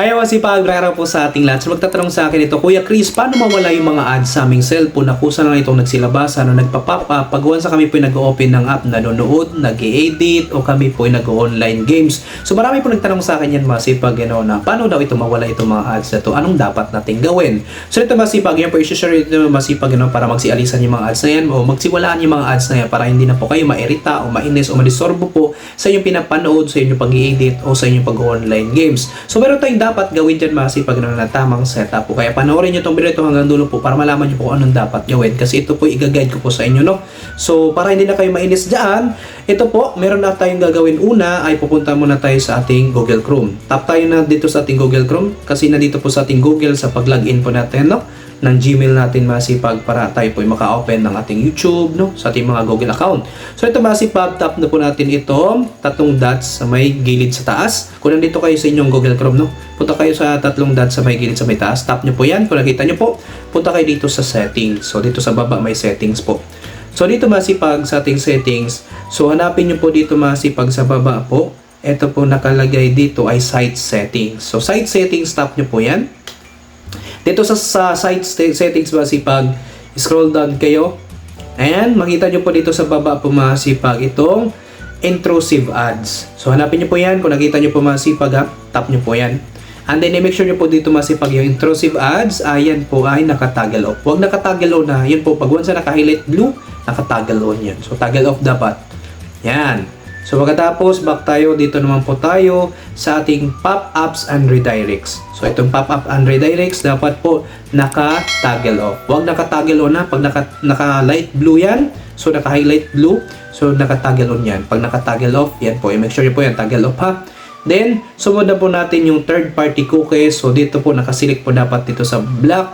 Ayaw si Pagrara po sa ating lahat. So magtatanong sa akin ito, Kuya Chris, paano mawala yung mga ads sa aming cellphone na kusa na itong nagsilabasan o nagpa-pop up pag kami po nag-open ng app, nanonood, nag edit o kami po nag-online games. So marami po nagtanong sa akin yan masipag ano, na paano daw ito mawala itong mga ads na to? Anong dapat nating gawin? So ito masipag, yan po i-share ito masipag ano, para magsialisan yung mga ads na yan o magsiwalaan yung mga ads na yan para hindi na po kayo mairita o mainis o madisorbo po sa inyong pinapanood, sa inyong pag-edit o sa inyong pag-online games. So meron tayong dapat gawin dyan masipag ano, na tamang setup po. Kaya panoorin nyo itong video ito hanggang dulo po para malaman nyo po kung anong dapat gawin. Kasi ito po i-guide ko po sa inyo. No? So para hindi na kayo mainis dyan, ito po, meron na tayong gagawin. Una ay pupunta muna tayo sa ating Google Chrome. Tap tayo na dito sa ating Google Chrome kasi nandito po sa ating Google sa pag-login po natin. No? Ng Gmail natin masipag para tayo po maka-open ng ating YouTube, no? Sa ating mga Google account. So ito masipag, tap na po natin ito, tatlong dots sa may gilid sa taas. Kung nandito kayo sa inyong Google Chrome, no? Punta kayo sa tatlong dots sa may gilid sa may taas. Tap nyo po yan. Kung nakita nyo po, punta kayo dito sa settings. So dito sa baba may settings po. So dito masipag sa ating settings. So hanapin nyo po dito masipag sa baba po. Ito po nakalagay dito ay site settings. So site settings, tap nyo po yan. Dito sa, sa site settings masipag, scroll down kayo. Ayan, makita nyo po dito sa baba po masipag itong intrusive ads. So hanapin nyo po yan. Kung nakita nyo po masipag ha, tap nyo po yan. And then make sure nyo po dito masipag yung intrusive ads, ayan po ay nakatoggle off. Huwag nakatoggle on na, yun po, pag once na naka-highlight blue, nakatoggle on yan. So toggle off dapat. Yan. So pagkatapos, back tayo, dito naman po tayo sa ating pop-ups and redirects. So itong pop-up and redirects, dapat po naka-toggle off. Huwag naka-toggle on na. Pag naka, naka-light blue yan, so naka-highlight blue, so naka-toggle on yan. Pag naka-toggle off, yan po. I-make sure po yan, toggle off ha. Then, sumunod na po natin yung third-party cookies. So dito po, nakaselect po dapat dito sa black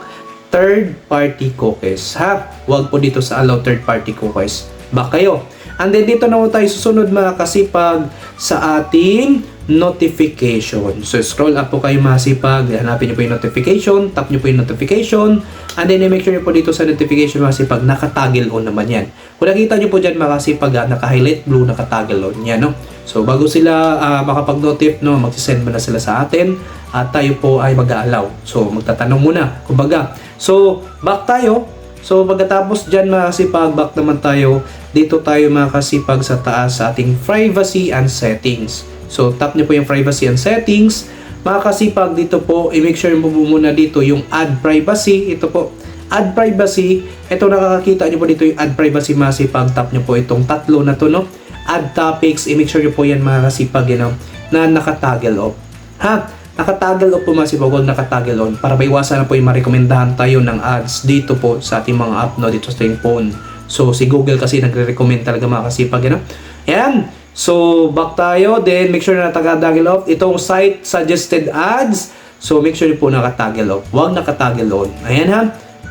third-party cookies ha. Huwag po dito sa allow third-party cookies. Back kayo. And then dito naman tayo susunod mga kasipag sa ating notification. So scroll up po kayo mga kasipag, hanapin niyo po yung notification, tap niyo po yung notification, and then make sure niyo po dito sa notification mga kasipag, nakatoggle on naman yan. Kung nakita niyo po dyan mga kasipag, ah, naka-highlight blue, nakatoggle on yan. No? So bago sila uh, makapag-notif, no, magsisend mo na sila sa atin at tayo po ay mag-aalaw. So magtatanong muna, kumbaga. So back tayo, So pagkatapos dyan mga kasipag, back naman tayo, dito tayo mga kasipag sa taas sa ating privacy and settings. So tap nyo po yung privacy and settings. Mga kasipag dito po, i-make sure mo muna dito yung add privacy. Ito po, add privacy. Ito nakakakita nyo po dito yung add privacy mga kasipag. Tap nyo po itong tatlo na to no. Add topics, i-make sure nyo po yan mga kasipag you know, na nakatoggle off. Ha? Nakatoggle off po mga sipag, huwag nakatoggle on para maiwasan na po yung marekomendahan tayo ng ads dito po sa ating mga app no, dito sa ating phone. So si Google kasi nagre-recommend talaga mga kasipag. Ano? Yan. So back tayo. Then make sure na nakatoggle off. Itong site suggested ads. So make sure po nakatoggle off. Huwag nakatoggle on. Ayan ha.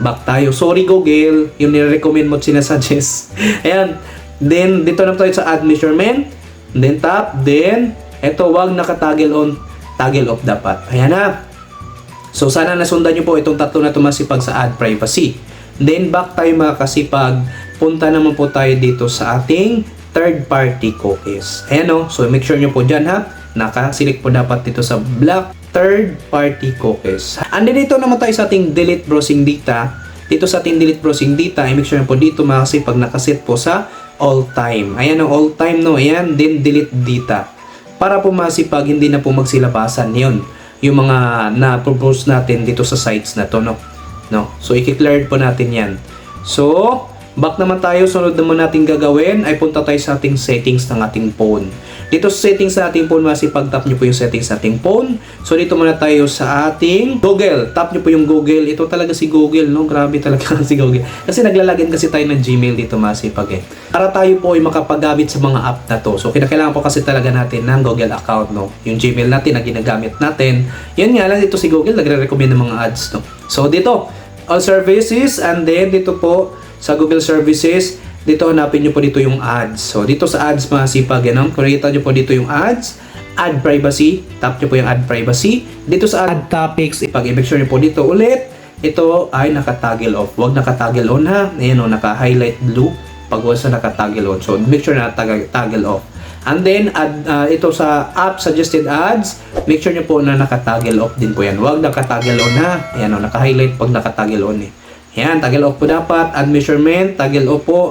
Back tayo. Sorry Google. Yung nire-recommend mo sinasuggest. Ayan. Then dito na tayo sa ad measurement. Then tap. Then ito wag nakatoggle on toggle off dapat. Ayan na. So sana nasundan nyo po itong tatlo na tumasipag sa ad privacy. Then back tayo mga kasipag, punta naman po tayo dito sa ating third party cookies. Ayan o. So make sure nyo po dyan ha. Nakaselect po dapat dito sa black third party cookies. And then dito naman tayo sa ating delete browsing data. Dito sa ating delete browsing data, i-make sure nyo po dito mga kasipag nakaset po sa all time. Ayan o, all time no. Ayan, then delete data para po masipag hindi na po magsilabasan yon yung mga na-propose natin dito sa sites na to no? No? So i-clear po natin yan. So back naman tayo sunod naman natin gagawin ay punta tayo sa ating settings ng ating phone. Dito sa settings sa ating phone masipag tap nyo po yung settings sa ating phone. So dito muna tayo sa ating Google. Tap nyo po yung Google. Ito talaga si Google no? Grabe talaga si Google. Kasi naglalagyan kasi tayo ng Gmail dito masipag eh. Para tayo po ay makapagamit sa mga app na to. So kinakailangan po kasi talaga natin ng Google account no? Yung Gmail natin na ginagamit natin. Yan nga lang dito si Google nagre-recommend ng mga ads no? So dito all services and then dito po sa Google services dito hanapin nyo po dito yung ads. So, dito sa ads mga sipag, yan, kung nakita nyo po dito yung ads, add privacy, tap nyo po yung add privacy. Dito sa add topics, ipag-make sure nyo po dito ulit, ito ay nakatoggle off. Huwag nakatoggle on ha. Ayan o, naka-highlight blue. Pag wala sa nakatoggle on. So, make sure na toggle off. And then, add, uh, ito sa app suggested ads, make sure nyo po na naka-toggle off din po yan. Huwag naka-toggle on ha. Ayan o, naka-highlight pag naka-toggle on eh. Yan, toggle off po dapat. Add measurement, toggle off po.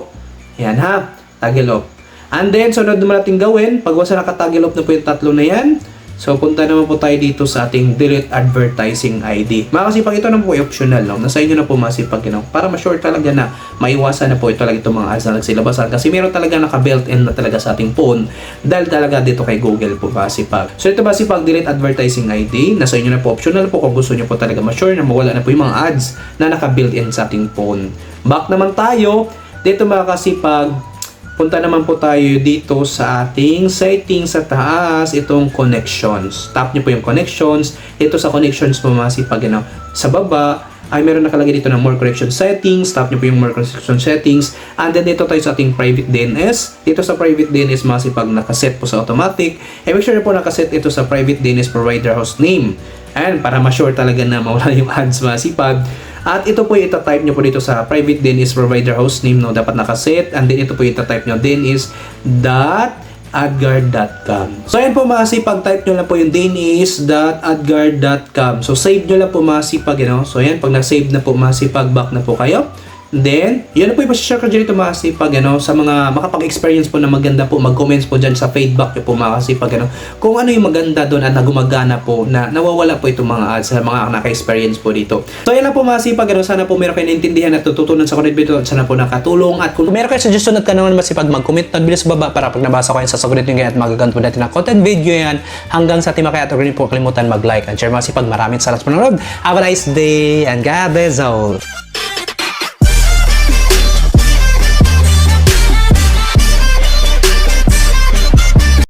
Yan ha, toggle off. And then, sunod naman natin gawin, pag wasa naka-toggle off na po yung tatlo na yan, So, punta naman po tayo dito sa ating delete advertising ID. Mga kasipag, ito na po ay optional. No? Nasa inyo na po masipag. You know? Para ma-sure talaga na maiwasan na po ito talaga itong mga ads na nagsilabasan. Kasi meron talaga naka-built-in na talaga sa ating phone dahil talaga dito kay Google po masipag. So, ito masipag delete advertising ID. Nasa inyo na po optional po kung gusto nyo po talaga ma-sure na mawala na po yung mga ads na naka-built-in sa ating phone. Back naman tayo. Dito mga kasipag, Punta naman po tayo dito sa ating settings sa taas, itong connections. Tap nyo po yung connections. Ito sa connections po masipag ano, sa baba ay meron nakalagay dito ng more connection settings. Tap nyo po yung more connection settings. And then dito tayo sa ating private DNS. Dito sa private DNS masipag nakaset po sa automatic. E make sure po nakaset ito sa private DNS provider host name. And para ma-sure talaga na mawala yung ads masipag. At ito po yung ita-type nyo po dito sa private DNS provider host name no dapat nakaset and then ito po yung ita-type nyo DNS dot adguard.com. So ayan po masipag type nyo lang po yung dnis.adguard.com. So save nyo lang po masipag you know? So ayan pag nag-save na po masipag back na po kayo. Then, yun na po yung share ko dyan ito mga kasipag, ano, sa mga makapag-experience po na maganda po, mag-comments po dyan sa feedback nyo po mga kasipag, ano, kung ano yung maganda doon at nagumagana po na nawawala po itong mga ads sa mga naka-experience po dito. So, yan lang po mga kasipag, ano, sana po meron kayo naintindihan at tututunan sa content video at sana po nakatulong at kung meron kayo suggestion at ka naman masipag mag-comment at bilis baba para pag nabasa ko yan sa sagot nyo at magagamit po natin ng content video yan hanggang sa ating makaya at huwag po kalimutan mag-like and share mga kasipag. Maraming salamat po nanonood. Have a nice day and God bless all.